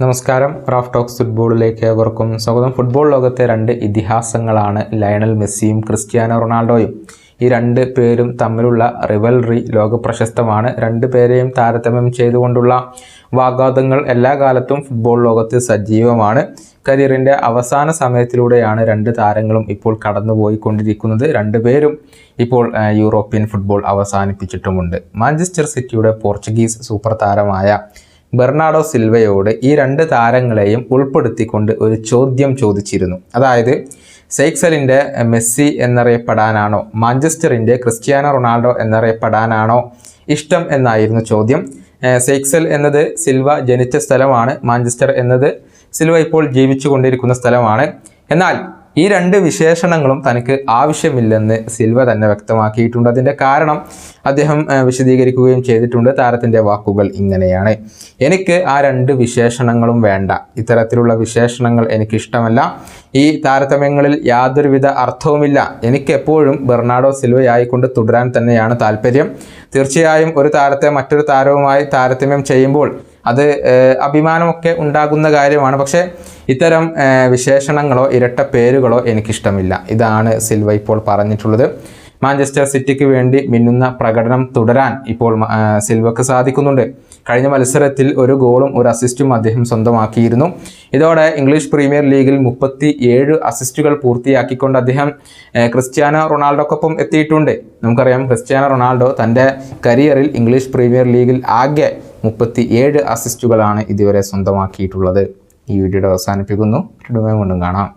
നമസ്കാരം. Raf talks ഫുട്ബോളിലേക്ക് ഏവർക്കും സ്വാഗതം. ഫുട്ബോൾ ലോകത്തെ രണ്ട് ഇതിഹാസങ്ങളാണ് ലയണൽ മെസ്സിയും ക്രിസ്ത്യാനോ റൊണാൾഡോയും. ഈ രണ്ട് പേരും തമ്മിലുള്ള റിവൽറി ലോക പ്രശസ്തമാണ് രണ്ട് പേരെയും താരതമ്യം ചെയ്തുകൊണ്ടുള്ള വാഗ്വാദങ്ങൾ എല്ലാ കാലത്തും ഫുട്ബോൾ ലോകത്ത് സജീവമാണ്. കരിയറിന്റെ അവസാന സമയത്തിലൂടെയാണ് രണ്ട് താരങ്ങളും ഇപ്പോൾ കടന്നുപോയിക്കൊണ്ടിരിക്കുന്നത്. രണ്ടുപേരും ഇപ്പോൾ യൂറോപ്യൻ ഫുട്ബോൾ അവസാനിപ്പിച്ചിട്ടുമുണ്ട്. മാഞ്ചസ്റ്റർ സിറ്റിയുടെ പോർച്ചുഗീസ് സൂപ്പർ താരമായ ബെർണാഡോ സിൽവയോട് ഈ രണ്ട് താരങ്ങളെയും ഉൾപ്പെടുത്തിക്കൊണ്ട് ഒരു ചോദ്യം ചോദിച്ചിരുന്നു. അതായത് സെയ്ക്സലിന്റെ മെസ്സി എന്നറിയപ്പെടാനാണോ മാഞ്ചസ്റ്ററിന്റെ ക്രിസ്ത്യാനോ റൊണാൾഡോ എന്നറിയപ്പെടാനാണോ ഇഷ്ടം എന്നായിരുന്നു ചോദ്യം. സെയ്ക്സൽ എന്നത് സിൽവ ജനിച്ച സ്ഥലമാണ് മാഞ്ചസ്റ്റർ എന്നത് സിൽവ ഇപ്പോൾ ജീവിച്ചു കൊണ്ടിരിക്കുന്ന സ്ഥലമാണ്. എന്നാൽ ഈ രണ്ട് വിശേഷണങ്ങളും തനിക്ക് ആവശ്യമില്ലെന്ന് സിൽവ തന്നെ വ്യക്തമാക്കിയിട്ടുണ്ട്. അതിന്റെ കാരണം അദ്ദേഹം വിശദീകരിക്കുകയും ചെയ്തിട്ടുണ്ട്. താരത്തിന്റെ വാക്കുകൾ ഇങ്ങനെയാണ്. എനിക്ക് ആ രണ്ട് വിശേഷണങ്ങളും വേണ്ട. ഇത്തരത്തിലുള്ള വിശേഷണങ്ങൾ എനിക്കിഷ്ടമല്ല. ഈ താരതമ്യങ്ങളിൽ യാതൊരുവിധ അർത്ഥവുമില്ല. എനിക്കെപ്പോഴും ബെർണാഡോ സിൽവയായിക്കൊണ്ട് തുടരാൻ തന്നെയാണ് താല്പര്യം. തീർച്ചയായും ഒരു താരത്തെ മറ്റൊരു താരവുമായി താരതമ്യം ചെയ്യുമ്പോൾ അത് അഭിമാനമൊക്കെ ഉണ്ടാകുന്ന കാര്യമാണ്. പക്ഷേ ഇത്തരം വിശേഷണങ്ങളോ ഇരട്ട പേരുകളോ എനിക്കിഷ്ടമില്ല. ഇതാണ് സിൽവ ഇപ്പോൾ പറഞ്ഞിട്ടുള്ളത്. മാഞ്ചസ്റ്റർ സിറ്റിക്ക് വേണ്ടി മിന്നുന്ന പ്രകടനം തുടരാൻ ഇപ്പോൾ സിൽവക്ക് സാധിക്കുന്നുണ്ട്. കഴിഞ്ഞ മത്സരത്തിൽ ഒരു ഗോളും ഒരു അസിസ്റ്റും അദ്ദേഹം സ്വന്തമാക്കിയിരുന്നു. ഇതോടെ ഇംഗ്ലീഷ് പ്രീമിയർ ലീഗിൽ മുപ്പത്തി ഏഴ് അസിസ്റ്റുകൾ പൂർത്തിയാക്കിക്കൊണ്ട് അദ്ദേഹം ക്രിസ്ത്യാനോ റൊണാൾഡോക്കൊപ്പം എത്തിയിട്ടുണ്ട്. നമുക്കറിയാം ക്രിസ്ത്യാനോ റൊണാൾഡോ തന്റെ കരിയറിൽ ഇംഗ്ലീഷ് പ്രീമിയർ ലീഗിൽ ആകെ മുപ്പത്തി ഏഴ് അസിസ്റ്റുകളാണ് ഇതുവരെ സ്വന്തമാക്കിയിട്ടുള്ളത്. ഈ വീഡിയോയുടെ അവസാനിപ്പിക്കുന്നു. വീണ്ടും കാണാം.